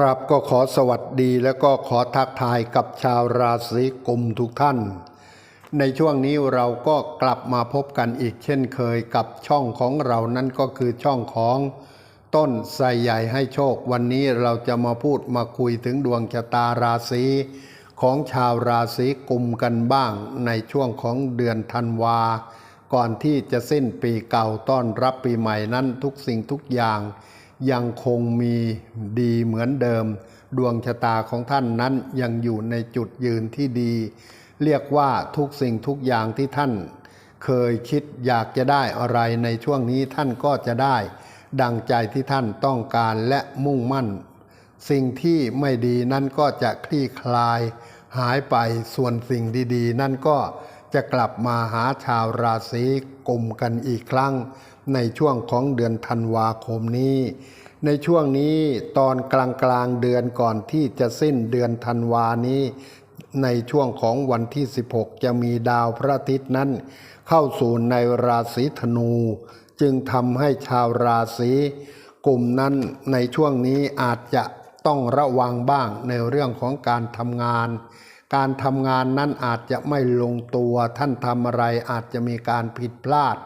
ครับก็ขอสวัสดีแล้วก็ขอทักทายกับชาวราศีกุมทุกท่าน ในช่วงนี้เราก็กลับมาพบกันอีกเช่นเคยกับช่องของเรานั่นก็คือช่องของต้นไทรใหญ่ให้โชค วันนี้เราจะมาพูดมาคุยถึงดวงชะตาราศีของชาวราศีกุมกันบ้าง ในช่วงของเดือนธันวา ก่อนที่จะสิ้นปีเก่าต้อนรับปีใหม่นั้นทุกสิ่งทุกอย่าง ยังคงมีดีเหมือนเดิม ดวงชะตาของท่านนั้นยังอยู่ในจุดยืนที่ดี เรียกว่าทุกสิ่งทุกอย่างที่ท่าน เคยคิดอยากจะได้อะไรในช่วงนี้ท่านก็จะได้ ดังใจที่ท่านต้องการและมุ่งมั่น สิ่งที่ไม่ดีนั่นก็จะคลี่คลาย หายไปส่วนสิ่งดี ๆ นั่นก็จะกลับมาหาชาวราศีกุมกันอีกครั้ง ในช่วงของเดือนธันวาคมนี้ ในช่วงนี้ตอนกลางกลางเดือนก่อนที่จะสิ้นเดือนธันวานี้ ในช่วงของวันที่ 16 จะมีดาวพระอาทิตย์นั้น เข้าสู่ในราศีธนู จึงทำให้ชาวราศีกลุ่มนั้นในช่วงนี้อาจจะต้องระวังบ้างในเรื่องของการทำงาน การทำงานนั้นอาจจะไม่ลงตัวท่านทำอะไรอาจจะมีการผิดพลาด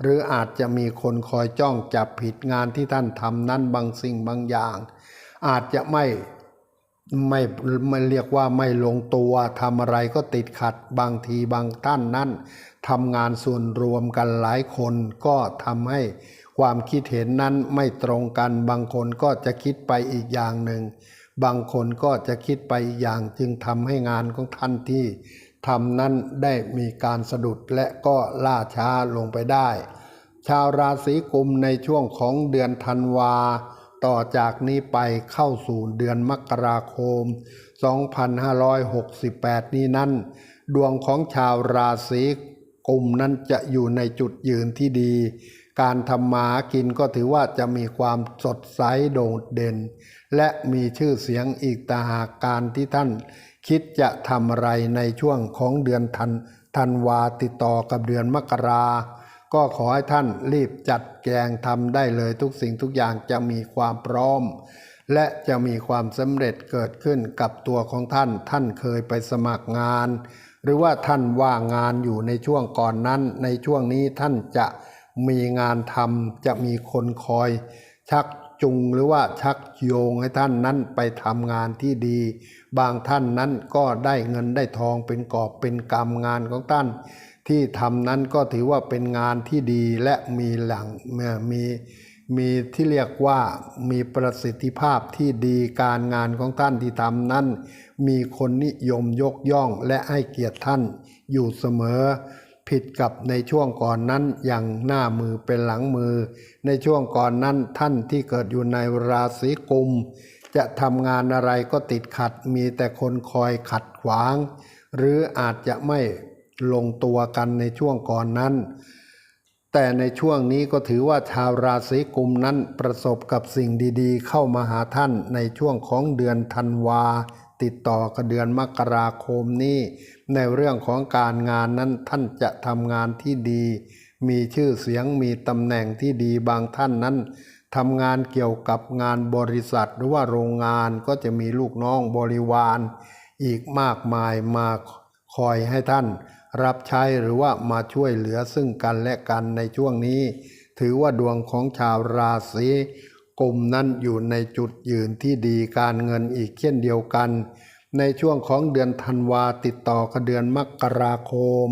หรืออาจจะมีคนคอยจ้องจับผิดงานที่ท่านทำนั้นบางสิ่งบางอย่าง อาจจะไม่ไม่ไม่เรียกว่าไม่ลงตัวทำอะไรก็ติดขัดบางทีบางท่านนั้นทำงานส่วนรวมกันหลายคนก็ทำให้ความคิดเห็นนั้นไม่ตรงกันบางคนก็จะคิดไปอีกอย่างหนึ่ง บางคนก็จะคิดไปอีกอย่างจึงทำให้งานของท่านที่ ทำนั้นได้มีการสะดุดและก็ล่าช้าลงไปได้ ชาวราศีกุมในช่วงของเดือนธันวา ต่อจากนี้ไปเข้าสู่เดือนมกราคม 2568 นี้นั้น ดวงของชาวราศีกุมนั้นจะอยู่ในจุดยืนที่ดี การทำมากินก็ถือว่าจะมีความสดใสโดดเด่น และมีชื่อเสียงอีกตาหากการที่ท่าน คิดจะทำอะไรในช่วงของเดือนธันธันวาติดต่อกับเดือนมกรา ก็ขอให้ท่านรีบจัดแกงทำได้เลยทุกสิ่งทุกอย่างจะมีความพร้อม และจะมีความสำเร็จเกิดขึ้นกับตัวของท่าน ท่านเคยไปสมัครงาน หรือว่าท่านว่างงานอยู่ในช่วงก่อนนั้น ในช่วงนี้ท่านจะมีงานทำจะมีคนคอยชัก จูงหรือว่าชักโยงให้ท่านนั้นไปทำงานที่ดี บางท่านนั้นก็ได้เงินได้ทองเป็นกอบเป็นกำงานของท่าน ที่ทำนั้นก็ถือว่าเป็นงานที่ดีและมีหลังมีมีที่เรียกว่ามีประสิทธิภาพที่ดีการงานของท่านที่ทำนั้น มีคนนิยมยกย่องและให้เกียรติท่านอยู่เสมอ ผิดกับในช่วงก่อนนั้นอย่างหน้ามือเป็นหลังมือ ในช่วงก่อนนั้นท่านที่เกิดอยู่ในราศีกุม จะทำงานอะไรก็ติดขัดมีแต่คนคอยขัดขวาง หรืออาจจะไม่ลงตัวกันในช่วงก่อนนั้น แต่ในช่วงนี้ก็ถือว่าชาวราศีกุมนั้นประสบกับสิ่งดีๆ เข้ามาหาท่านในช่วงของเดือนธันวา ติดต่อกับเดือนมกราคมนี้ ในเรื่องของการงานนั้นท่านจะทำงานที่ดี มีชื่อเสียงมีตำแหน่งที่ดีบางท่านนั้นทำงานเกี่ยวกับงานบริษัทหรือว่าโรงงานก็จะมีลูกน้องบริวาร อีกมากมายมาคอยให้ท่าน รับใช้หรือว่ามาช่วยเหลือซึ่งกันและกันในช่วงนี้ ถือว่าดวงของชาวราศี กุมนั้นอยู่ในจุดยืนที่ดีการเงินอีกเช่นเดียวกัน ในช่วงของเดือนธันวาติดต่อกับเดือนมกราคม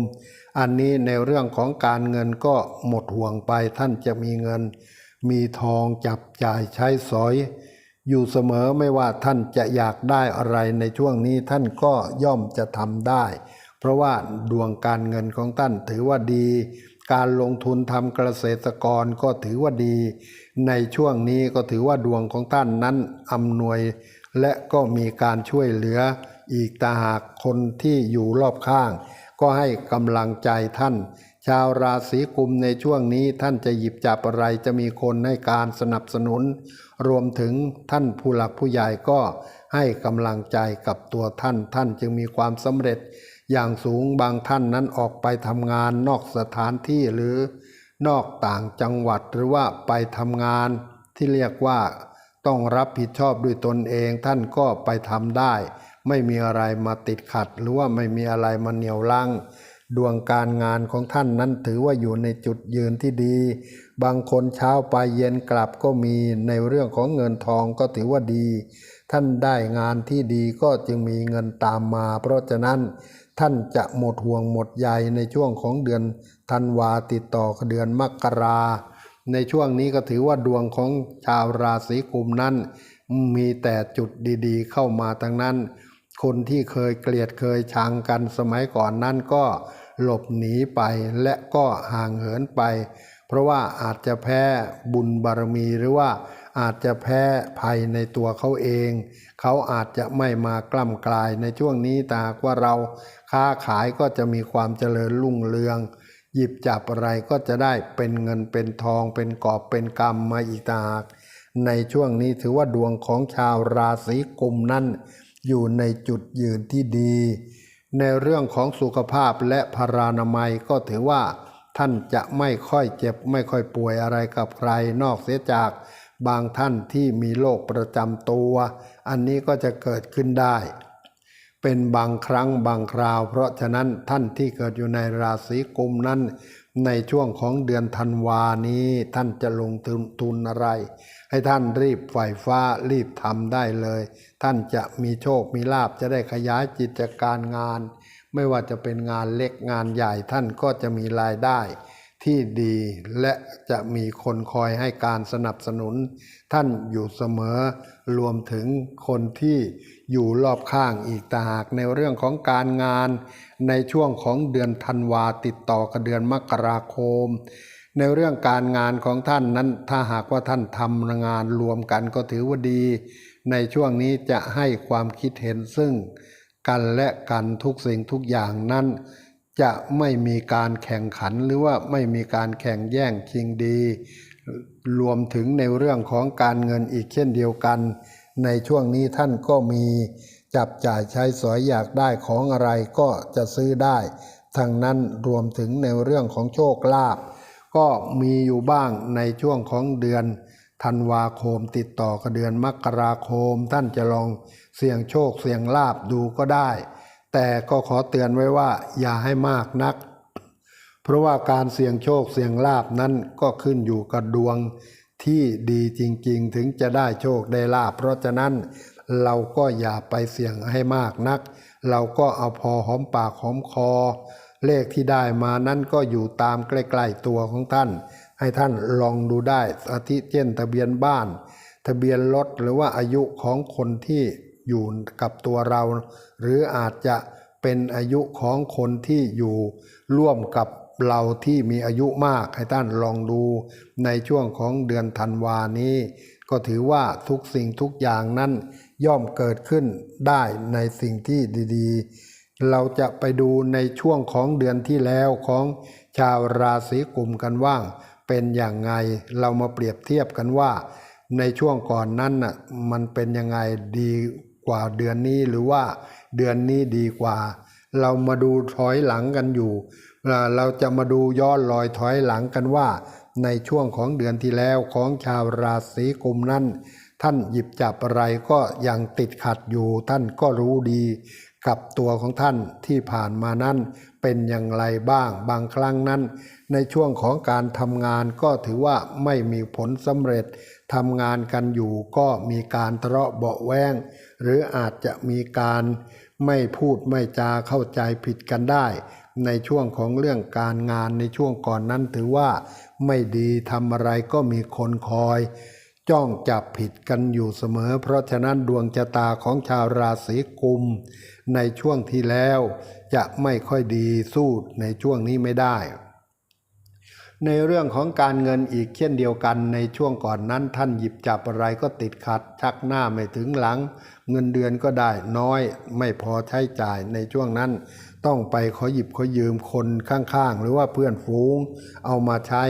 อันนี้ในเรื่องของการเงินก็หมดห่วงไปท่านจะมีเงิน มีทองจับจ่ายใช้สอย อยู่เสมอไม่ว่าท่านจะอยากได้อะไรในช่วงนี้ท่านก็ย่อมจะทำได้ เพราะว่าดวงการเงินของท่านถือว่าดี การลงทุนทำเกษตรกรก็ถือว่าดี ในช่วงนี้ก็ถือว่าดวงของท่านนั้นอำนวย และก็มีการช่วยเหลืออีกตาหากคนที่อยู่รอบข้าง ก็ให้กำลังใจท่าน ชาวราศีกุมในช่วงนี้ท่านจะหยิบจับอะไรจะมีคนให้การสนับสนุน รวมถึงท่านผู้หลักผู้ใหญ่ก็ให้กำลังใจกับตัวท่าน ท่านจึงมีความสำเร็จ อย่างสูงบางท่านนั้นออกไปทำงานนอกสถานที่หรือ นอกต่างจังหวัดหรือว่าไปทำงานที่เรียกว่าต้องรับผิดชอบด้วยตนเอง ท่านก็ไปทำได้ ไม่มีอะไรมาติดขัด หรือว่าไม่มีอะไรมาเหนี่ยวลังดวงการงานของท่านนั้นถือว่าอยู่ในจุดยืนที่ดี บางคนเช้าไปเย็นกลับก็มีในเรื่องของเงินทองก็ถือว่าดี ท่านได้งานที่ดีก็จึงมีเงินตามมา เพราะฉะนั้น ท่านจะหมดห่วงหมดใยในช่วงของเดือนธันวาติดต่อเดือนมกรา ในช่วงนี้ก็ถือว่าดวงของชาวราศีกุมนั้น มีแต่จุดดีๆ เข้ามาทั้งนั้น คนที่เคยเกลียดเคยชังกันสมัยก่อนนั้นก็หลบหนีไปและก็ห่างเหินไป เพราะว่าอาจจะแพ้บุญบารมีหรือว่า อาจจะแพ้ภัยในตัวเขาเอง เขาอาจจะไม่มากล้ำกลายในช่วงนี้ตากว่าเราค้าขายก็จะมีความเจริญรุ่งเรือง หยิบจับอะไรก็จะได้เป็นเงินเป็นทองเป็นกอบเป็นกำมมาอีกตาหากในช่วงนี้ถือว่าดวงของชาวราศีกุมนั้น อยู่ในจุดยืนที่ดี ในเรื่องของสุขภาพและพารานามัยก็ถือว่า ท่านจะไม่ค่อยเจ็บไม่ค่อยป่วยอะไรกับใครนอกเสียจาก บางท่านที่มีโรคประจำตัว อันนี้ก็จะเกิดขึ้นได้ เป็นบางครั้งบางคราว เพราะฉะนั้นท่านที่เกิดอยู่ในราศีกุมนั้น ในช่วงของเดือนธันวานี้ ท่านจะลงทุนอะไร ให้ท่านรีบไฝ่ฟ้ารีบทำได้เลย ท่านจะมีโชคมีลาบจะได้ขยายกิจการงาน ไม่ว่าจะเป็นงานเล็กงานใหญ่ท่านก็จะมีรายได้ ที่ดีและจะมีคนคอยให้การสนับสนุน ท่านอยู่เสมอ รวมถึงคนที่อยู่รอบข้างอีกต่างหากในเรื่องของการงาน ในช่วงของเดือนธันวาติดต่อกับเดือนมกราคม ในเรื่องการงานของท่านนั้นถ้าหากว่าท่านทำงานรวมกันก็ถือว่าดี ในช่วงนี้จะให้ความคิดเห็นซึ่ง กันและกันทุกสิ่งทุกอย่างนั้น จะไม่มีการแข่งขันหรือว่าไม่มีการแข่งแย่งชิงดี รวมถึงในเรื่องของการเงินอีกเช่นเดียวกัน ในช่วงนี้ท่านก็มีจับจ่ายใช้สอยอยากได้ของอะไรก็จะซื้อได้ทั้งนั้นรวมถึงในเรื่องของโชคลาภก็มีอยู่บ้างในช่วงของเดือนธันวาคมติดต่อกับเดือนมกราคม ท่านจะลองเสี่ยงโชคเสี่ยงลาบดูก็ได้ แต่ก็ขอเตือนไว้ว่าอย่าให้มากนัก เพราะว่าการเสี่ยงโชคเสี่ยงลาบนั้นก็ขึ้นอยู่กับดวงที่ดีจริงๆ ถึงจะได้โชคได้ลาบเพราะฉะนั้นเราก็อย่าไปเสี่ยงให้มากนัก เราก็เอาพอหอมปากหอมคอ เลขที่ได้มานั้นก็อยู่ตามใกล้ๆตัวของท่าน ให้ท่านลองดูได้อาทิเช่นทะเบียนบ้าน ทะเบียนรถหรือว่าอายุของคนที่ อยู่กับตัวเรา หรืออาจจะเป็นอายุของคนที่อยู่ร่วมกับเราที่มีอายุมากให้ท่านลองดูในช่วงของเดือนธันวานี้ ก็ถือว่าทุกสิ่งทุกอย่างนั้นย่อมเกิดขึ้นได้ในสิ่งที่ดีๆ เราจะไปดูในช่วงของเดือนที่แล้วของชาวราศีกุมกันว่าง เป็นอย่างไงเรามาเปรียบเทียบกันว่า ในช่วงก่อนนั้นน่ะมันเป็นยังไงดี กว่าเดือนนี้หรือว่าเดือนนี้ดีกว่า เรามาดูถอยหลังกันอยู่เอ่อเราจะมาดูย้อนรอยถอยหลังกันว่า ในช่วงของเดือนที่แล้วของชาวราศีกุมนั้น ท่านหยิบจับอะไรก็ยังติดขัดอยู่ ท่านก็รู้ดีกับตัวของท่านที่ผ่านมานั้นเป็นอย่างไรบ้างบางครั้งนั้น ในช่วงของการทำงานก็ถือว่าไม่มีผลสำเร็จ ทำงานกันอยู่ก็มีการทะเลาะเบาแวงหรืออาจจะมีการไม่พูดไม่จาเข้าใจผิดกันได้ ในช่วงของเรื่องการงานในช่วงก่อนนั้นถือว่า ไม่ดีทำอะไรก็มีคนคอย จ้องจับผิดกันอยู่เสมอ เพราะฉะนั้นดวงชะตาของชาวราศีกุม ในช่วงที่แล้ว จะไม่ค่อยดีสู้ในช่วงนี้ไม่ได้ ในเรื่องของการเงินอีกเช่นเดียวกันในช่วงก่อนนั้นท่านหยิบจับอะไรก็ติดขัด ชักหน้าไม่ถึงหลัง เงินเดือนก็ได้น้อยไม่พอใช้จ่ายในช่วงนั้น ต้องไปขอหยิบขอยืมคนข้างๆ หรือว่าเพื่อนฝูงเอามาใช้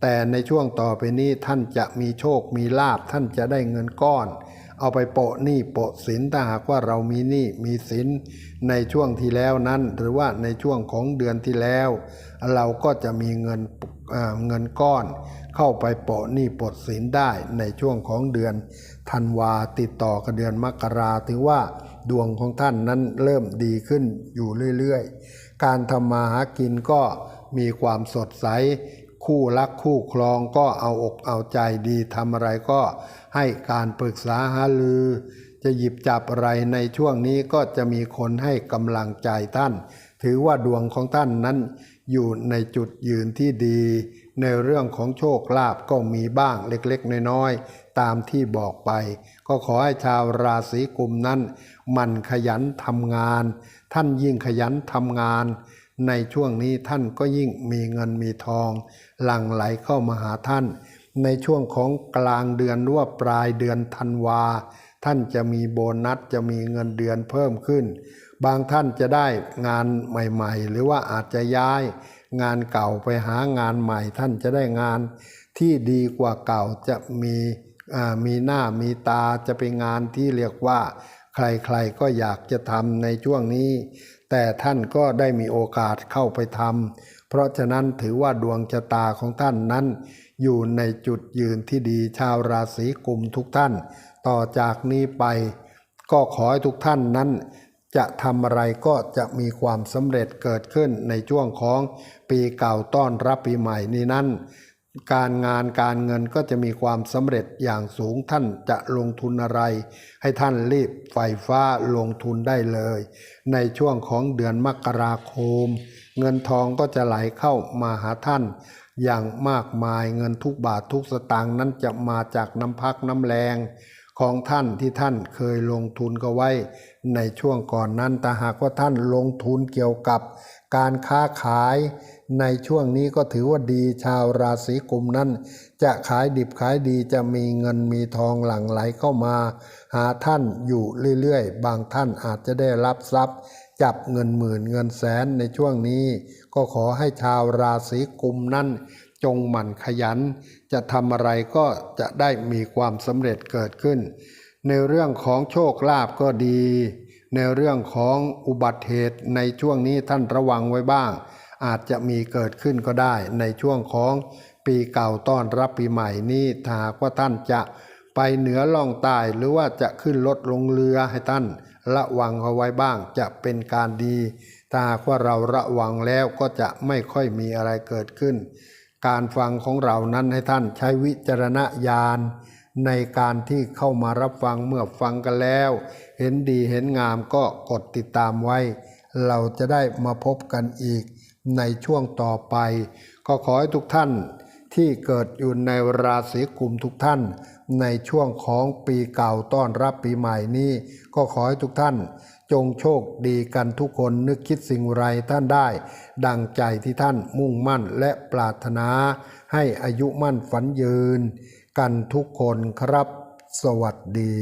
แต่ในช่วงต่อไปนี้ท่านจะมีโชคมีลาบท่านจะได้เงินก้อน เอาไปโปะหนี้โปะสินถ้าหากว่าเรามีหนี้มีสินในช่วงที่แล้วนั้น หรือว่าในช่วงของเดือนที่แล้ว เราก็จะมีเงินเงินก้อน เข้าไปโปะหนี้โปะสินได้ในช่วงของเดือนธันวาติดต่อกับเดือนมกราถือว่าดวงของท่านนั้นเริ่มดีขึ้นอยู่เรื่อยๆ การทำมาหากินก็มีความสดใสคู่รักคู่ครองก็เอาอกเอาใจดีทำอะไรก็ให้การปรึกษาหารือ จะหยิบจับอะไรในช่วงนี้ก็จะมีคนให้กำลังใจท่าน ถือว่าดวงของท่านนั้น อยู่ในจุดยืนที่ดี ในเรื่องของโชคลาภก็มีบ้างเล็กๆ น้อยๆ ตามที่บอกไป ก็ขอให้ชาวราศีกุมนั้น มันขยันทำงาน ท่านยิ่งขยันทำงาน ในช่วงนี้ท่านก็ยิ่งมีเงินมีทอง หลั่งไหลเข้ามาหาท่าน ในช่วงของกลางเดือนหรือว่าปลายเดือนธันวา ท่านจะมีโบนัสจะมีเงินเดือนเพิ่มขึ้น บางท่านจะได้งานใหม่ ๆ หรือว่าอาจจะย้ายงานเก่าไปหางานใหม่ ท่านจะได้งานที่ดีกว่าเก่าจะมีมีหน้ามีตาจะเป็นงานที่เรียกว่า ใครๆก็อยากจะทำในช่วงนี้ แต่ท่านก็ได้มีโอกาสเข้าไปทำเพราะฉะนั้นถือว่าดวงชะตาของท่านนั้น อยู่ในจุดยืนที่ดีชาวราศีกุมทุกท่าน ต่อจากนี้ไป ก็ขอให้ทุกท่านนั้น จะทำอะไรก็จะมีความสำเร็จเกิดขึ้นในช่วงของปีเก่าต้อนรับปีใหม่นี้นั้น การงานการเงินก็จะมีความสำเร็จอย่างสูงท่านจะลงทุนอะไร ให้ท่านรีบไฟฟ้าลงทุนได้เลย ในช่วงของเดือนมกราคม เงินทองก็จะไหลเข้ามาหาท่าน อย่างมากมายเงินทุกบาททุกสตางค์นั้นจะมาจากน้ำพักน้ำแรง ของท่านที่ท่านเคยลงทุนก็ไว้ ในช่วงก่อนนั้นแต่หากว่าท่านลงทุนเกี่ยวกับการค้าขายในช่วงนี้ก็ถือว่าดีชาวราศีกุมนั้น จะขายดิบขายดีจะมีเงินมีทองหลั่งไหลเข้ามา หาท่านอยู่เรื่อยๆ บางท่านอาจจะได้รับทรัพย์ จับเงินหมื่นเงินแสนในช่วงนี้ ก็ขอให้ชาวราศีกุมนั้น จงหมั่นขยัน จะทำอะไรก็จะได้มีความสำเร็จเกิดขึ้น ในเรื่องของโชคลาภก็ดี ในเรื่องของอุบัติเหตุในช่วงนี้ท่านระวังไว้บ้าง อาจจะมีเกิดขึ้นก็ได้ ในช่วงของปีเก่าต้อนรับปีใหม่นี้ถ้าว่าท่านจะไปเหนือล่องใต้หรือว่าจะขึ้นรถลงเรือให้ท่านระวังเอาไว้บ้างจะเป็นการดี ถ้าว่าเราระวังแล้วก็จะไม่ค่อยมีอะไรเกิดขึ้น การฟังของเรานั้นให้ท่านใช้วิจารณญาณในการที่เข้ามารับฟังเมื่อฟังกันแล้ว เห็นดีเห็นงามก็กดติดตามไว้ เราจะได้มาพบกันอีกในช่วงต่อไป ก็ขอให้ทุกท่านที่เกิดอยู่ในราศีกุมทุกท่าน ในช่วงของปีเก่าต้อนรับปีใหม่นี้ ก็ขอให้ทุกท่าน จงโชคดีกันทุกคนนึกคิดสิ่งไรท่านได้ ดังใจที่ท่านมุ่งมั่นและปรารถนา ให้อายุมั่นฝันยืน กันทุกคนครับ สวัสดี